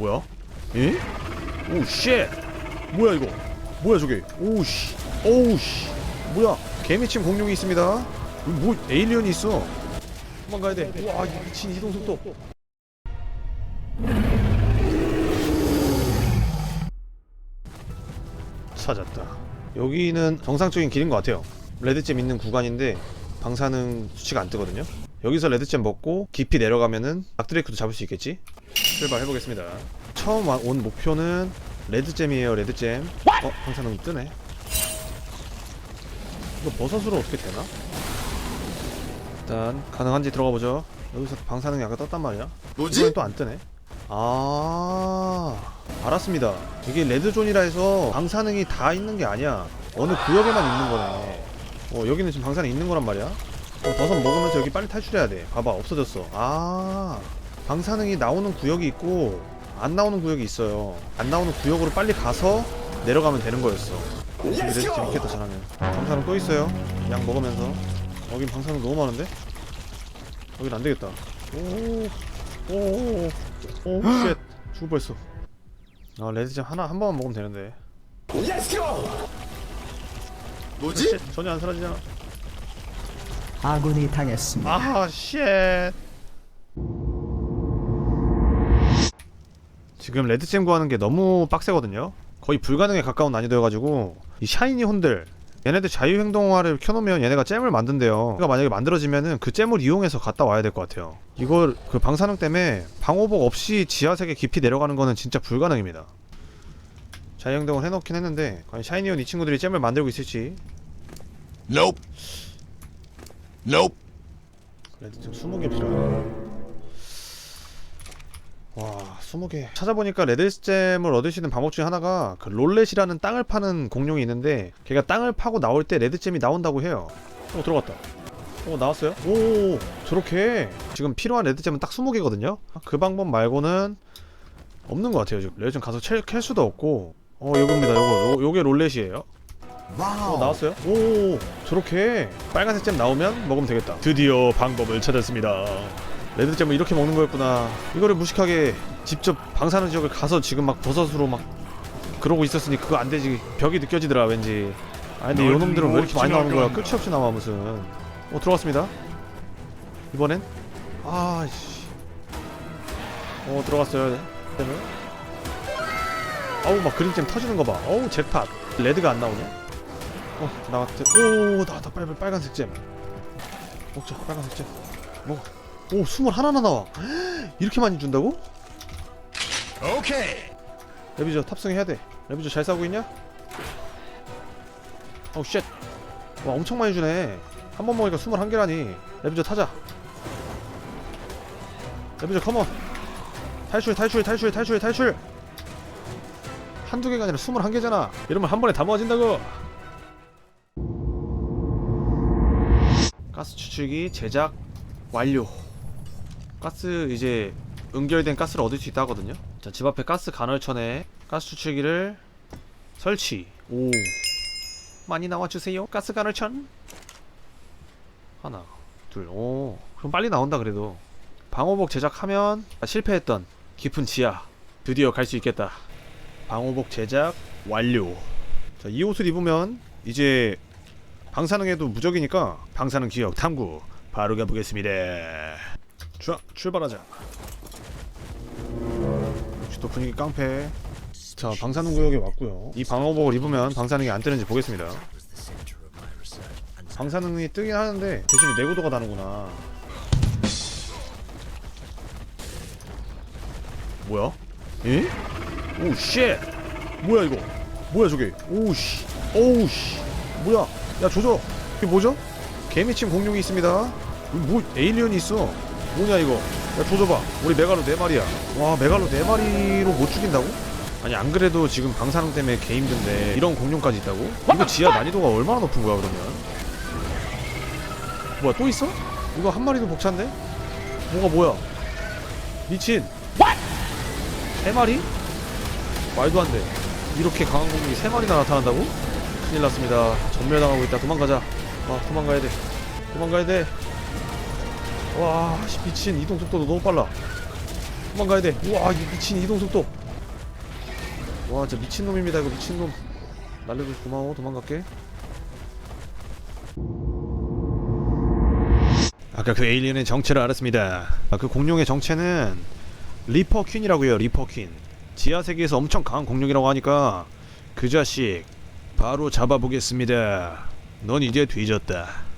뭐야? 에? 오 쉣! 뭐야 이거? 뭐야 저게? 오 씨 오우 씨 뭐야 개미침 공룡이 있습니다 뭐 에일리언이 있어 도망가야 돼이 미친 이동 속도 찾았다 여기는 정상적인 길인 것 같아요 레드잼 있는 구간인데 방사능 수치가 안 뜨거든요 여기서 레드잼 먹고 깊이 내려가면은 닥드레이크도 잡을 수 있겠지? 출발해 보겠습니다. 처음 와- 온 목표는 레드잼이에요 레드잼. 어? 방사능 뜨네. 이거 버섯으로 어떻게 되나? 일단 가능한지 들어가 보죠. 여기서 방사능이 아까 떴단 말이야. 이번엔 또안 뜨네. 아 알았습니다. 이게 레드존이라 해서 방사능이 다 있는 게 아니야. 어느 구역에만 있는 거네. 어 여기는 지금 방사능 있는 거란 말이야. 어, 버섯 먹으면서 여기 빨리 탈출해야 돼. 봐봐 없어졌어. 아 방사능이 나오는 구역이 있고 안 나오는 구역이 있어요. 안 나오는 구역으로 빨리 가서 내려가면 되는 거였어. 레드 재밌겠다 잘하면 방사능 또 있어요. 약 먹으면서. 여긴 방사능 너무 많은데? 여긴 안 되겠다. 오오오오쉣. 죽을 뻔했어. 아 레드잼 하나 한 번만 먹으면 되는데. 뭐지? 쉣, 전혀 안 사라지잖아. 아군이 당했습니다. 아, 쉣. 지금 레드잼 구하는 게 너무 빡세거든요. 거의 불가능에 가까운 난이도여가지고 이 샤이니 혼들 얘네들 자유행동화를 켜놓으면 얘네가 잼을 만든대요. 그러니까 만약에 만들어지면은 그 잼을 이용해서 갔다 와야 될 것 같아요. 이걸 그 방사능 때문에 방호복 없이 지하세계 깊이 내려가는 거는 진짜 불가능입니다. 자유행동을 해놓긴 했는데 과연 샤이니온 이 친구들이 잼을 만들고 있을지 Nope. Nope. 레드잼 20개 필요해. 와, 20개. 찾아보니까 수 있는 방법 중에 하나가 그 롤렛이라는 땅을 파는 공룡이 있는데 걔가 땅을 파고 나올 때 레드잼이 나온다고 해요. 어, 들어갔다. 어, 나왔어요? 오, 저렇게. 지금 필요한 레드잼은 딱 20개거든요? 그 방법 말고는 없는 것 같아요, 지금. 레드잼 가서 캘, 캘 수도 없고. 어, 요겁니다, 요거. 요, 요게 롤렛이에요. 어 나왔어요? 오 저렇게 빨간색 잼 나오면 먹으면 되겠다 드디어 방법을 찾았습니다 레드 잼을 이렇게 먹는 거였구나. 이거를 무식하게 직접 방사능 지역을 가서 지금 막 버섯으로 막 그러고 있었으니 그거 안 되지. 벽이 느껴지더라 왠지. 아니 근데 요놈들은 왜 이렇게 많이 나오는 거야? 끝이 없이 나와 무슨. 어 들어갔습니다. 이번엔? 아씨. 어 들어갔어요 때문에 아우 막 그림잼 터지는 거봐. 어우 jet팟. 레드가 안 나오네. 어 나왔대. 오 나왔다. 빨리 빨간색 잼. 먹자 빨간색 잼. 먹어 오 스물 하나나 나와. 이렇게 많이 준다고? Okay. 레비저 탑승해야 돼. 레비저 잘 싸우고 있냐? 어우 쉣 와 엄청 많이 주네. 한 번 먹으니까 스물 한 개라니. 레비저 타자. 레비저 컴온. 탈출 탈출 탈출 탈출 탈출. 한두 개가 아니라 스물 한 개잖아. 이러면 한 번에 다 모아진다고. 가스 추출기 제작 완료 가스 이제 응결된 가스를 얻을 수 있다 하거든요. 자 집 앞에 가스 간헐천에 가스 추출기를 설치. 오. 많이 나와주세요. 가스 간헐천. 하나 둘오. 그럼 빨리 나온다 그래도. 방호복 제작하면 아, 실패했던 깊은 지하 드디어 갈 수 있겠다. 방호복 제작 완료. 자 이 옷을 입으면 이제 방사능에도 무적이니까 방사능 기억 탐구 바로 가보겠습니다 자 출발하자. 역시 또 분위기 깡패. 자 방사능 구역에 왔고요. 이 방어복을 입으면 방사능이 안 뜨는지 보겠습니다. 방사능이 뜨긴 하는데 대신에 내구도가 다르구나. 뭐야? 에? 오쉣 뭐야 이거? 뭐야 저게? 오씨. 오우씨. 뭐야? 야 조져. 이게 뭐죠? 개미침 공룡이 있습니다. 뭐 에일리언이 있어 뭐냐 이거 야 조져봐 우리 메갈로 네 마리야 와 메갈로 네 마리로 못 죽인다고? 아니 안 그래도 지금 방사능 때문에 개 힘든데 이런 공룡까지 있다고? 이거 지하 난이도가 얼마나 높은 거야 그러면 뭐야 또 있어? 이거 한 마리도 벅찬데? 뭐가 뭐야 미친 세 마리? 말도 안 돼. 이렇게 강한 공격이 세 마리나 나타난다고? 큰일 났습니다. 전멸당하고 있다. 도망가자. 아, 도망가야 돼. 도망가야 돼. 와, 씨, 미친. 이동 속도도 너무 빨라. 도망가야 돼. 우와 이 미친 이동 속도. 와 진짜 미친놈입니다 이거 미친놈. 날려줘서 고마워. 도망갈게. 아까 그 에일리언의 정체를 알았습니다. 아, 그 공룡의 정체는 리퍼 퀸이라고요 리퍼 퀸. 지하 세계에서 엄청 강한 공룡이라고 하니까 그 자식 바로 잡아보겠습니다. 넌 이제 뒤졌다